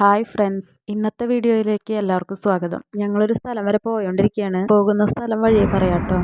Hi friends ഇന്നത്തെ വീഡിയോയിലേക്ക് എല്ലാവർക്കും സ്വാഗതം. ഞങ്ങളൊരു സ്ഥലം വരെ പോയോണ്ടിരിക്കുകയാണ് പോകുന്ന സ്ഥലം വഴിയെ പറയാട്ടോ.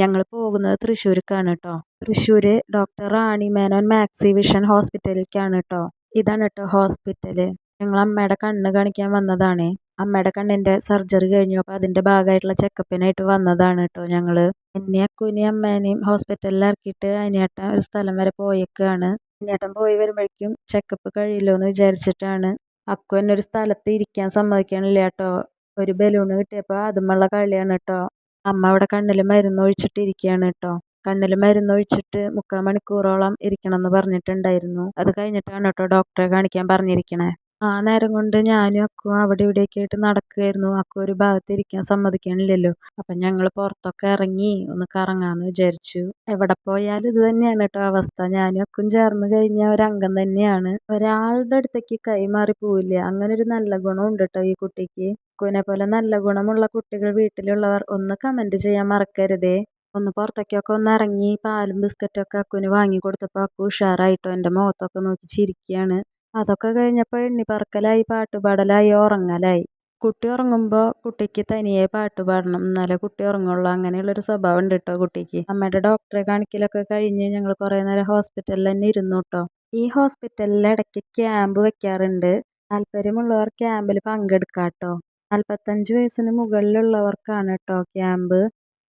ഞങ്ങൾ പോകുന്നത് തൃശ്ശൂർക്കാണ് കേട്ടോ Thrissur doctor Rani Menon Maxi Vision ഹോസ്പിറ്റലിലേക്കാണ് കേട്ടോ ഇതാണ് കേട്ടോ ഹോസ്പിറ്റൽ. ഞങ്ങൾ അമ്മയുടെ കണ്ണ് കാണിക്കാൻ വന്നതാണേ. അമ്മയുടെ കണ്ണിന്റെ സർജറി കഴിഞ്ഞു. അപ്പോൾ അതിന്റെ ഭാഗമായിട്ടുള്ള ചെക്കപ്പിനായിട്ട് വന്നതാണ് കേട്ടോ ഞങ്ങൾ എന്നെ അക്കുവിനെയും അമ്മേനെയും ഹോസ്പിറ്റലിൽ ഇറക്കിയിട്ട് അനിയേട്ടൻ ഒരു സ്ഥലം വരെ പോയേക്കാണ്. അനിയേട്ടൻ പോയി വരുമ്പോഴേക്കും ചെക്കപ്പ് കഴിയില്ലോ എന്ന് വിചാരിച്ചിട്ടാണ്. അക്കു എന്നെ ഒരു സ്ഥലത്ത് ഇരിക്കാൻ സമ്മതിക്കണില്ല കേട്ടോ. ഒരു ബലൂണ് കിട്ടിയപ്പോൾ അതുമുള്ള കളിയാണ് കേട്ടോ. അമ്മ അവിടെ കണ്ണിൽ മരുന്ന് ഒഴിച്ചിട്ട് ഇരിക്കുകയാണ് കേട്ടോ. കണ്ണിൽ മരുന്ന് ഒഴിച്ചിട്ട് മുക്കാൽ മണിക്കൂറോളം ഇരിക്കണം എന്ന് പറഞ്ഞിട്ടുണ്ടായിരുന്നു. അത് കഴിഞ്ഞിട്ടാണ് കേട്ടോ ഡോക്ടറെ കാണിക്കാൻ പറഞ്ഞിരിക്കണേ. ആ നേരം കൊണ്ട് ഞാനും അക്കുവും അവിടെ ഇവിടെയൊക്കെ ആയിട്ട് നടക്കുകയായിരുന്നു അക്കു ഒരു ഭാഗത്ത് ഇരിക്കാൻ സമ്മതിക്കണില്ലല്ലോ. അപ്പം ഞങ്ങൾ പുറത്തൊക്കെ ഇറങ്ങി ഒന്ന് കറങ്ങാമെന്ന് വിചാരിച്ചു. എവിടെ പോയാലും ഇത് തന്നെയാണ് കേട്ടോ അവസ്ഥ. ഞാനും അക്കും ചേർന്ന് കഴിഞ്ഞാൽ ഒരംഗം തന്നെയാണ്. ഒരാളുടെ അടുത്തേക്ക് കൈമാറി പോവില്ല. അങ്ങനെ ഒരു നല്ല ഗുണമുണ്ട് കേട്ടോ ഈ കുട്ടിക്ക്. അക്കുവിനെ പോലെ നല്ല ഗുണമുള്ള കുട്ടികൾ വീട്ടിലുള്ളവർ ഒന്ന് കമന്റ് ചെയ്യാൻ മറക്കരുതേ. ഒന്ന് പുറത്തേക്കൊക്കെ ഒന്ന് ഇറങ്ങി പാലും ബിസ്ക്കറ്റൊക്കെ അക്കുവിന് വാങ്ങി കൊടുത്തപ്പോൾ അക്കു ഉഷാറായിട്ടോ. എന്റെ മുഖത്തൊക്കെ നോക്കി ചിരിക്കുകയാണ് അതൊക്കെ കഴിഞ്ഞപ്പോൾ എണ്ണിപ്പറക്കലായി പാട്ടുപാടലായി ഉറങ്ങലായി. കുട്ടി ഉറങ്ങുമ്പോൾ കുട്ടിക്ക് തനിയെ പാട്ട് പാടണം. എന്നാലേ കുട്ടി ഉറങ്ങുള്ളൂ. അങ്ങനെയുള്ളൊരു സ്വഭാവം ഉണ്ട് കേട്ടോ കുട്ടിക്ക്. അമ്മയുടെ ഡോക്ടറെ കാണിക്കലൊക്കെ കഴിഞ്ഞ് ഞങ്ങൾ കുറേ നേരം ഹോസ്പിറ്റലിൽ തന്നെ ഇരുന്നു കേട്ടോ ഈ ഹോസ്പിറ്റലിൽ ഇടയ്ക്ക് ക്യാമ്പ് വെക്കാറുണ്ട്. താല്പര്യമുള്ളവർ ക്യാമ്പിൽ പങ്കെടുക്കാം കേട്ടോ നാൽപ്പത്തഞ്ച് വയസ്സിന് മുകളിലുള്ളവർക്കാണ് കേട്ടോ ക്യാമ്പ്.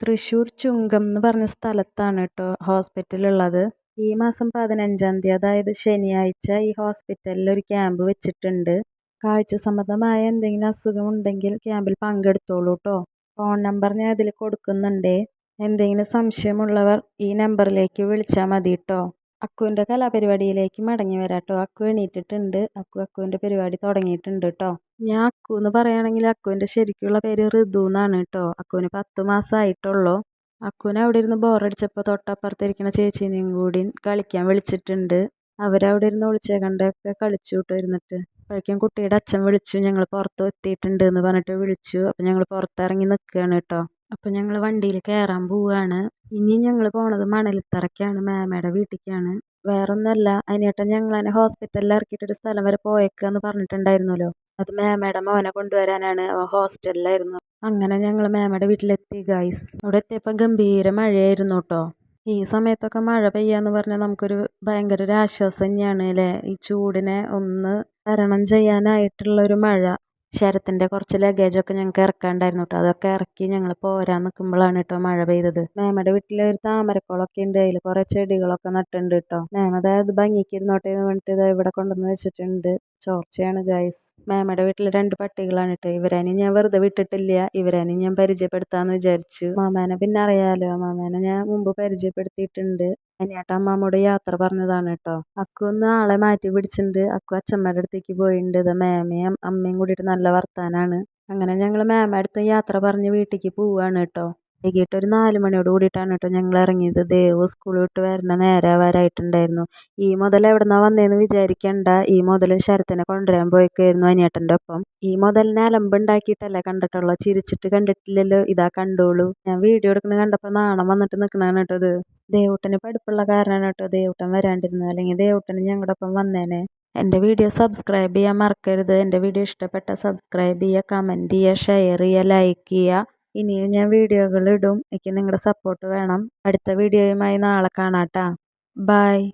തൃശ്ശൂർ ചുങ്കം എന്ന് പറഞ്ഞ സ്ഥലത്താണ് കേട്ടോ ഹോസ്പിറ്റലുള്ളത്. ഈ മാസം പതിനഞ്ചാം തീയതി അതായത് ശനിയാഴ്ച ഈ ഹോസ്പിറ്റലിൽ ഒരു ക്യാമ്പ് വെച്ചിട്ടുണ്ട്. കാഴ്ച സംബന്ധമായ എന്തെങ്കിലും അസുഖം ഉണ്ടെങ്കിൽ ക്യാമ്പിൽ പങ്കെടുത്തോളൂ കേട്ടോ ഫോൺ നമ്പർ ഞാൻ അതിൽ കൊടുക്കുന്നുണ്ട്. എന്തെങ്കിലും സംശയമുള്ളവർ ഈ നമ്പറിലേക്ക് വിളിച്ചാൽ മതി കേട്ടോ അക്കുവിന്റെ കലാപരിപാടിയിലേക്ക് മടങ്ങി വരാം കേട്ടോ അക്കു എണീറ്റിട്ടുണ്ട്. അക്കു അക്കുവിന്റെ പരിപാടി തുടങ്ങിയിട്ടുണ്ട് കേട്ടോ ഞാൻ അക്കു എന്ന് പറയുകയാണെങ്കിൽ അക്കുവിന്റെ ശരിക്കുള്ള പേര് ഋതു എന്നാണ് കേട്ടോ അക്കുവിന് പത്ത് മാസമായിട്ടുള്ളൂ. അക്കുവിനെ അവിടെ ഇരുന്ന് ബോറടിച്ചപ്പോൾ തൊട്ടപ്പുറത്തിരിക്കുന്ന ചേച്ചീനെയും കൂടി കളിക്കാൻ വിളിച്ചിട്ടുണ്ട്. അവരവിടെ ഇരുന്ന് ഒളിച്ചേ കണ്ടൊക്കെ കളിച്ചു കേട്ടോ ഇരുന്നിട്ട്. അപ്പോഴേക്കും കുട്ടിയുടെ അച്ഛൻ വിളിച്ചു ഞങ്ങൾ പുറത്ത് എത്തിയിട്ടുണ്ട് എന്ന് പറഞ്ഞിട്ട് വിളിച്ചു. അപ്പം ഞങ്ങൾ പുറത്തിറങ്ങി നിൽക്കുകയാണ് കേട്ടോ. അപ്പം ഞങ്ങൾ വണ്ടിയിൽ കയറാൻ പോവുകയാണ് ഇനി ഞങ്ങൾ പോണത് മണലിത്തറയ്ക്കാണ് മാമയുടെ വീട്ടിലേക്കാണ് വേറൊന്നുമല്ല അതിനേട്ടൻ ഞങ്ങൾ അതിനെ ഹോസ്പിറ്റലിൽ ഇറക്കിയിട്ടൊരു സ്ഥലം വരെ പോയേക്കാന്ന് പറഞ്ഞിട്ടുണ്ടായിരുന്നല്ലോ. അത് മാമയുടെ മോനെ കൊണ്ടുവരാനാണ്. ഹോസ്റ്റലിലായിരുന്നു അങ്ങനെ ഞങ്ങൾ മാമയുടെ വീട്ടിലെത്തി ഗൈസ് അവിടെ എത്തിയപ്പോൾ ഗംഭീര മഴയായിരുന്നു കേട്ടോ ഈ സമയത്തൊക്കെ മഴ പെയ്യാന്ന് പറഞ്ഞാൽ നമുക്കൊരു ഭയങ്കര ഒരു ആശ്വാസം തന്നെയാണ് അല്ലേ? ഈ ചൂടിനെ ഒന്ന് തരണം ചെയ്യാനായിട്ടുള്ള ഒരു മഴ. ശരത്തിന്റെ കുറച്ച് ലഗേജൊക്കെ ഞങ്ങൾക്ക് ഇറക്കാണ്ടായിരുന്നു കേട്ടോ അതൊക്കെ ഇറക്കി ഞങ്ങൾ പോരാൻ നിൽക്കുമ്പോഴാണ് കേട്ടോ മഴ പെയ്തത്. മേമയുടെ വീട്ടിൽ ഒരു താമരക്കുളമൊക്കെ ഉണ്ട്. അതിൽ കുറേ ചെടികളൊക്കെ നട്ടുണ്ട് കേട്ടോ മേമ അതായത് ഭംഗിക്ക് ഇരുന്നോട്ടെ എന്ന് പറഞ്ഞിട്ട് ഇത് ഇവിടെ കൊണ്ടുവന്ന് വെച്ചിട്ടുണ്ട്. ചോർച്ചയാണ് ഗൈസ് മേമയുടെ വീട്ടിൽ രണ്ട് പട്ടികളാണ് കേട്ടോ ഇവരേനെ ഞാൻ വെറുതെ വിട്ടിട്ടില്ല. ഇവരേനെ ഞാൻ പരിചയപ്പെടുത്താമെന്ന് വിചാരിച്ചു. മാമേനെ പിന്നെ അറിയാലോ. മാമേനെ ഞാൻ മുമ്പ് പരിചയപ്പെടുത്തിയിട്ടുണ്ട്. അനിയേട്ട അമ്മാമ്മയോട് യാത്ര പറഞ്ഞതാണ് കേട്ടോ. അക്കു ഒന്ന് ആളെ മാറ്റി പിടിച്ചിട്ടുണ്ട് അക്കു അച്ഛമ്മയുടെ അടുത്തേക്ക് പോയിട്ടുണ്ട് മേമയും അമ്മയും കൂടിയിട്ട് നല്ല വർത്താനാണ്. അങ്ങനെ ഞങ്ങൾ മേമയുടെ അടുത്ത് യാത്ര പറഞ്ഞ് വീട്ടിലേക്ക് പോവുകയാണ് കേട്ടോ. വൈകിട്ട് ഒരു നാല് മണിയോട് കൂടിയിട്ടാണ് കേട്ടോ ഞങ്ങൾ ഇറങ്ങിയത്. ദേവ് സ്കൂൾ വിട്ട് വരുന്ന നേരെ വരായിട്ടുണ്ടായിരുന്നു. ഈ മുതൽ എവിടെന്നാ വന്നതെന്ന് വിചാരിക്കണ്ട. ഈ മുതൽ ശരത്തിനെ കൊണ്ടുവരാൻ പോയിക്കായിരുന്നു അനിയേട്ടന്റെ ഒപ്പം. ഈ മുതലിനെ അലമ്പുണ്ടാക്കിയിട്ടല്ലേ കണ്ടിട്ടുള്ളൂ ചിരിച്ചിട്ട് കണ്ടിട്ടില്ലല്ലോ. ഇതാ കണ്ടോളൂ. ഞാൻ വീഡിയോ എടുക്കുന്നത് കണ്ടപ്പോൾ നാണം വന്നിട്ട് നിൽക്കണതാണ് കേട്ടോ ഇത്. ദേവൂട്ടന് പഠിപ്പുള്ള കാരണമാണ് കേട്ടോ ദേവൂട്ടൻ വരാണ്ടിരുന്നത്. അല്ലെങ്കിൽ ദേവൂട്ടന് ഞങ്ങളുടെ ഒപ്പം വന്നേനെ. എന്റെ വീഡിയോ സബ്സ്ക്രൈബ് ചെയ്യാൻ മറക്കരുത്. എന്റെ വീഡിയോ ഇഷ്ടപ്പെട്ട സബ്സ്ക്രൈബ് ചെയ്യുക കമന്റ് ചെയ്യുക ഷെയർ ചെയ്യുക ലൈക്ക് ചെയ്യുക. ഇനിയും ഞാൻ വീഡിയോകൾ ഇടും. എനിക്ക് നിങ്ങളുടെ സപ്പോർട്ട് വേണം. അടുത്ത വീഡിയോയുമായി നാളെ കാണാം കേട്ടോ ബൈ